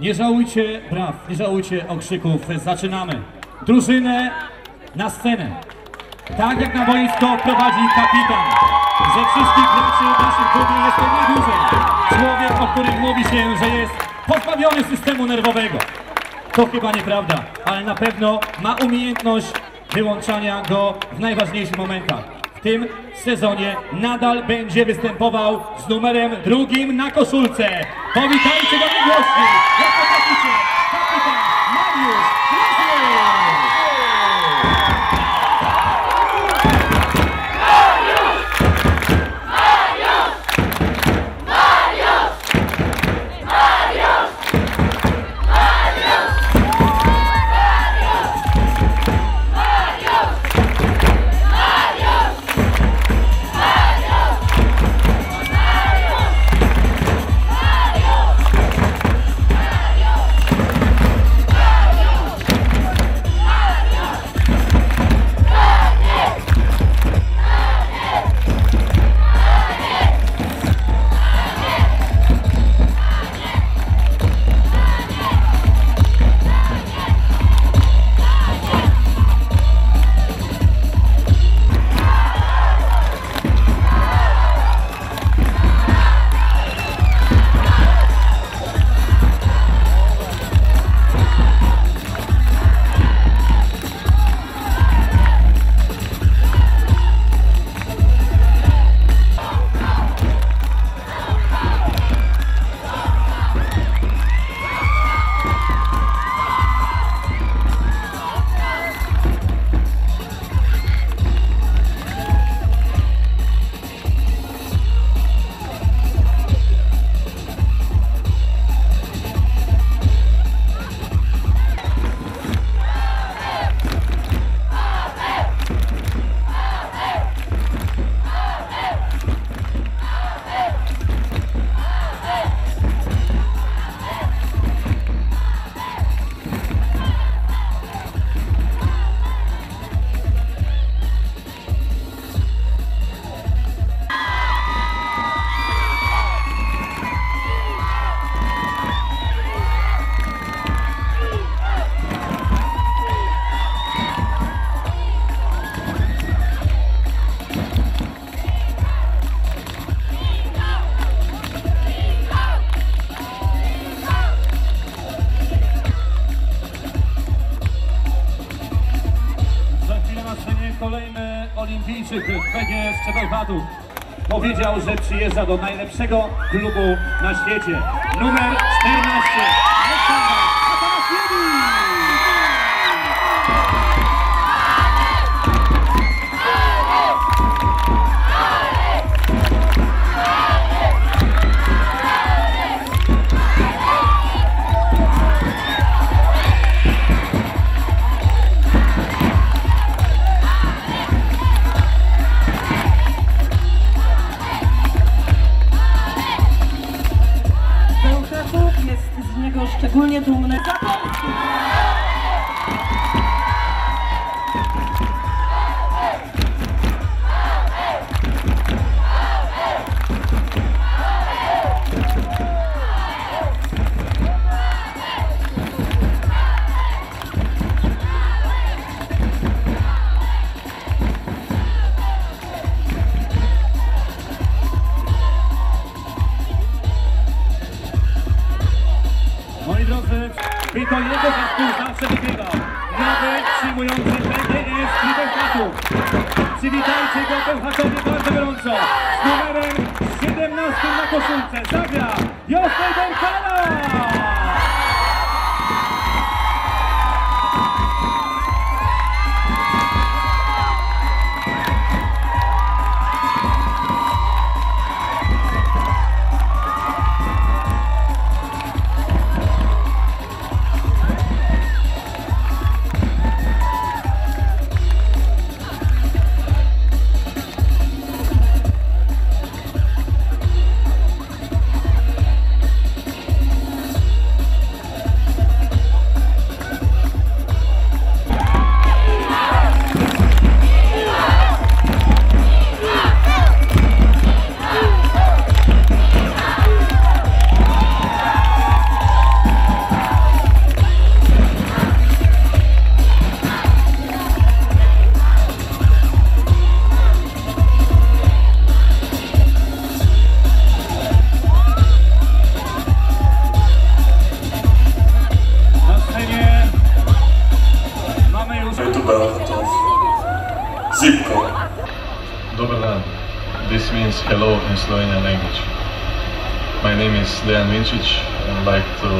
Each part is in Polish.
Nie żałujcie braw, nie żałujcie okrzyków. Zaczynamy. Drużynę na scenę. Tak jak na boisko prowadzi kapitan. Ze wszystkich graczy w naszym klubie jest to najdłużej. Człowiek, o którym mówi się, że jest pozbawiony systemu nerwowego. To chyba nieprawda, ale na pewno ma umiejętność wyłączania go w najważniejszych momentach. W tym sezonie nadal będzie występował z numerem drugim na koszulce. Powitajcie go najgłośniej, jak potraficie, kolejny olimpijczyk PGS Szczebelwatu. Powiedział, że przyjeżdża do najlepszego klubu na świecie. Numer 14. Nowy przyjmujący PGS Bełchatów. Przywitajcie go Bełchatowie Bełchatów, zip dan. This means hello in Slovenian language. My name is Dejan Vincic I'd like to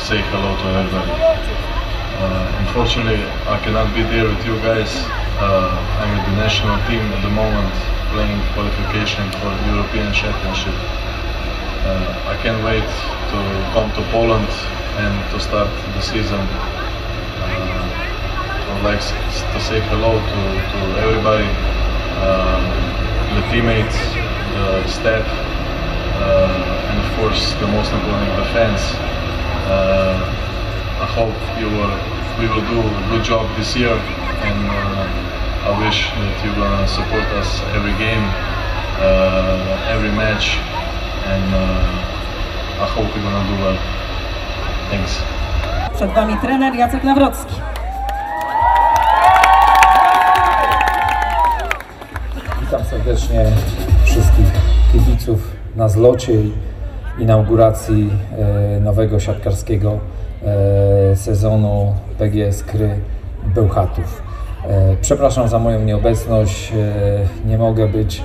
say hello to everybody. Uh, unfortunately, I cannot be there with you guys. Uh, I'm with the national team at the moment playing qualification for the European Championship. Uh, I can't wait to come to Poland and to start the season like to say hello to, to everybody, uh, the teammates, the staff, uh, and of course the most important, the fans. Uh, I hope you will, we will do a good job this year, and uh, I wish that you will support us every game, uh, every match, and uh, I hope we're gonna do well. Thanks. Przed Wami trener Jacek Nawrocki. Serdecznie wszystkich kibiców na zlocie i inauguracji e, nowego siatkarskiego e, sezonu PGS Kry Bełchatów. E, Przepraszam za moją nieobecność, nie mogę być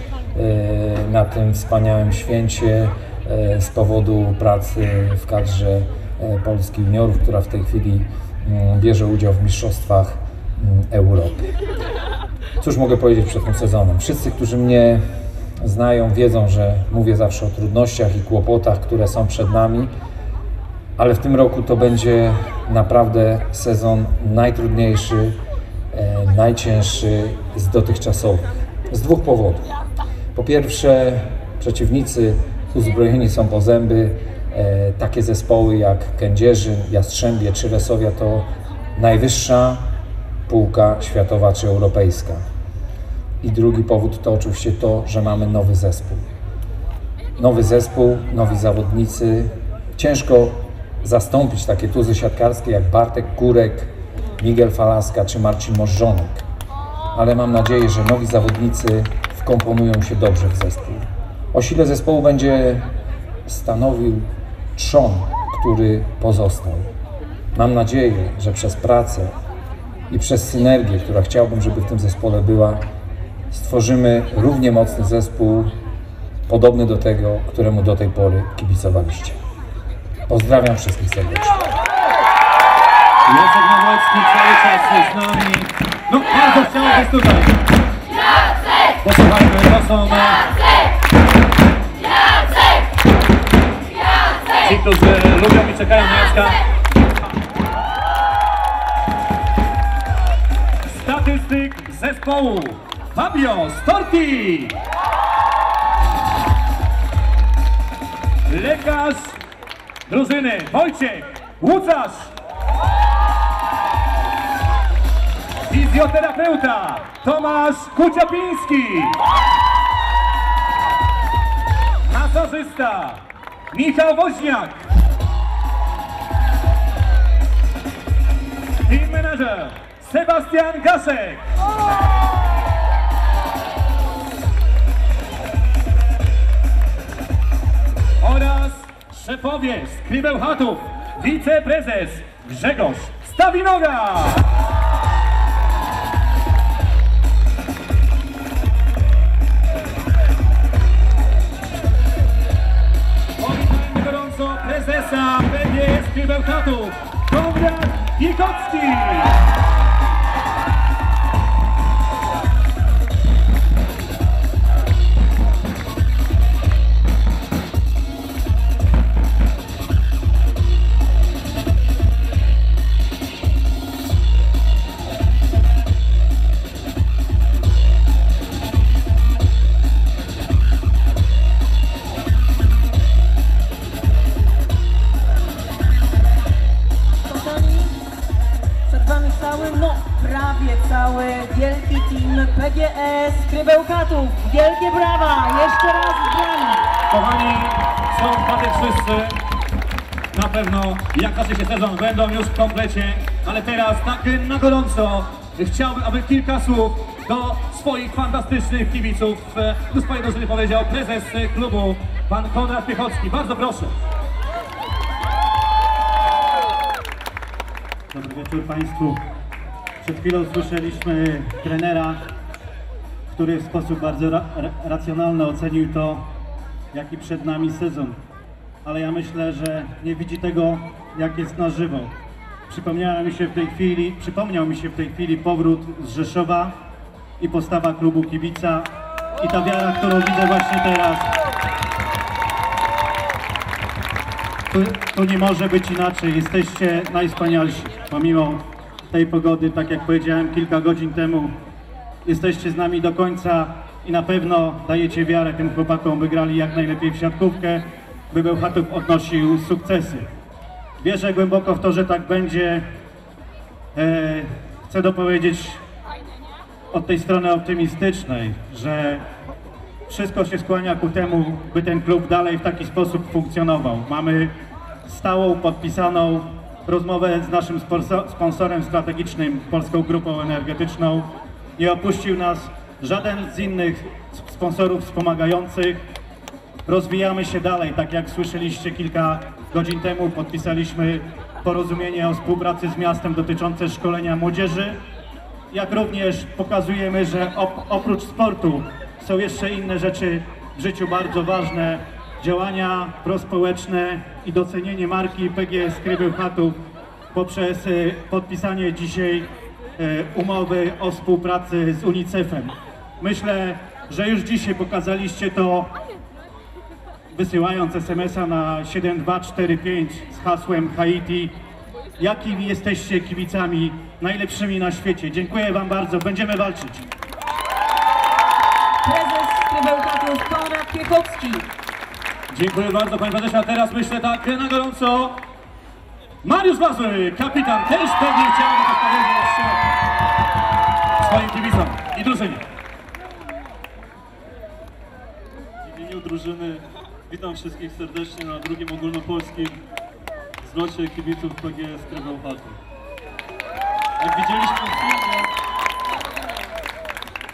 na tym wspaniałym święcie z powodu pracy w kadrze Polski Juniorów, która w tej chwili mm, bierze udział w Mistrzostwach mm, Europy. Cóż mogę powiedzieć przed tym sezonem? Wszyscy, którzy mnie znają, wiedzą, że mówię zawsze o trudnościach i kłopotach, które są przed nami, ale w tym roku to będzie naprawdę sezon najtrudniejszy, e, najcięższy z dotychczasowych. Z dwóch powodów. Po pierwsze, przeciwnicy uzbrojeni są po zęby. E, takie zespoły jak Kędzierzyn, Jastrzębie czy Resowia to najwyższa półka światowa czy europejska. I drugi powód to oczywiście to, że mamy nowy zespół. Nowy zespół, nowi zawodnicy. Ciężko zastąpić takie tuzy siatkarskie jak Bartek Kurek, Miguel Falaska czy Marcin Możdżonek. Ale mam nadzieję, że nowi zawodnicy wkomponują się dobrze w zespół. O sile zespołu będzie stanowił trzon, który pozostał. Mam nadzieję, że przez pracę i przez synergię, która chciałbym, żeby w tym zespole była, stworzymy równie mocny zespół, podobny do tego, któremu do tej pory kibicowaliście. Pozdrawiam wszystkich serdecznie. Jacek Nawrocki cały czas z nami. No bardzo chciałbym być tutaj. Posłuchajmy, to są ci, którzy lubią i czekają na Jacka. Statystyk zespołu Fabio Storti. Lekarz drużyny Wojciech Łucasz. Fizjoterapeuta Tomasz Kuciapiński. Masażysta Michał Woźniak. Team manager Sebastian Gaszek. Szefowie Skribeł Chatów, wiceprezes Grzegorz Stawinoga. Powitajmy gorąco prezesa PGS Krybełchatów, Konrad Wikocki. Krybełkatów. Wielkie brawa! Jeszcze raz z nami. Kochani, są tutaj wszyscy. Na pewno jak zacznie się sezon będą już w komplecie, ale teraz tak na gorąco chciałbym, aby kilka słów do swoich fantastycznych kibiców, e, do swojej drużyny powiedział prezes klubu, pan Konrad Piechocki. Bardzo proszę. Dobry wieczór Państwu. Przed chwilą słyszeliśmy trenera który w sposób bardzo ra ra racjonalny ocenił to, jaki przed nami sezon. Ale ja myślę, że nie widzi tego, jak jest na żywo. Przypomniała mi się w tej chwili, przypomniał mi się w tej chwili powrót z Rzeszowa i postawa klubu kibica i ta wiara, którą widzę właśnie teraz. Tu nie może być inaczej. Jesteście najwspanialsi. Pomimo tej pogody, tak jak powiedziałem kilka godzin temu, jesteście z nami do końca i na pewno dajecie wiarę tym chłopakom, by grali jak najlepiej w siatkówkę, by Bełchatów odnosił sukcesy. Wierzę głęboko w to, że tak będzie. E, chcę dopowiedzieć od tej strony optymistycznej, że wszystko się skłania ku temu, by ten klub dalej w taki sposób funkcjonował. Mamy stałą, podpisaną rozmowę z naszym sponsorem strategicznym, Polską Grupą Energetyczną. Nie opuścił nas żaden z innych sponsorów wspomagających. Rozwijamy się dalej, tak jak słyszeliście kilka godzin temu, podpisaliśmy porozumienie o współpracy z miastem dotyczące szkolenia młodzieży jak również pokazujemy, że op- oprócz sportu są jeszcze inne rzeczy w życiu bardzo ważne. Działania prospołeczne i docenienie marki PGS Krybeł Chatów poprzez e, podpisanie dzisiaj umowy o współpracy z UNICEF-em. Myślę, że już dzisiaj pokazaliście to wysyłając SMS-a na 7245 z hasłem Haiti. Jakimi jesteście kibicami najlepszymi na świecie? Dziękuję Wam bardzo, będziemy walczyć. Prezes Skrybełkatów Konrad Piechocki. Dziękuję bardzo Panie Prezesie, a teraz myślę tak na gorąco. Mariusz Mazur, kapitan, też pewnie chciałby coś powiedzieć swoim kibicom i drużynie. W imieniu drużyny witam wszystkich serdecznie na drugim ogólnopolskim zlocie kibiców PGS Krybeł Chatów. Jak widzieliśmy w filmie,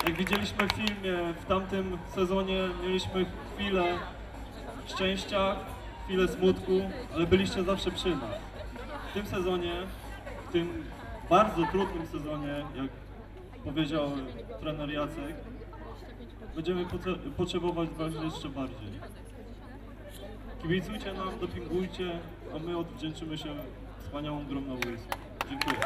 jak widzieliśmy w filmie, w tamtym sezonie mieliśmy chwilę szczęścia, chwilę smutku, ale byliście zawsze przy nas. Tym sezonie, w tym bardzo trudnym sezonie, jak powiedział trener Jacek, będziemy potrzebować Was jeszcze bardziej. Kibicujcie nam, dopingujcie, a my odwdzięczymy się wspaniałą grą na. Dziękuję.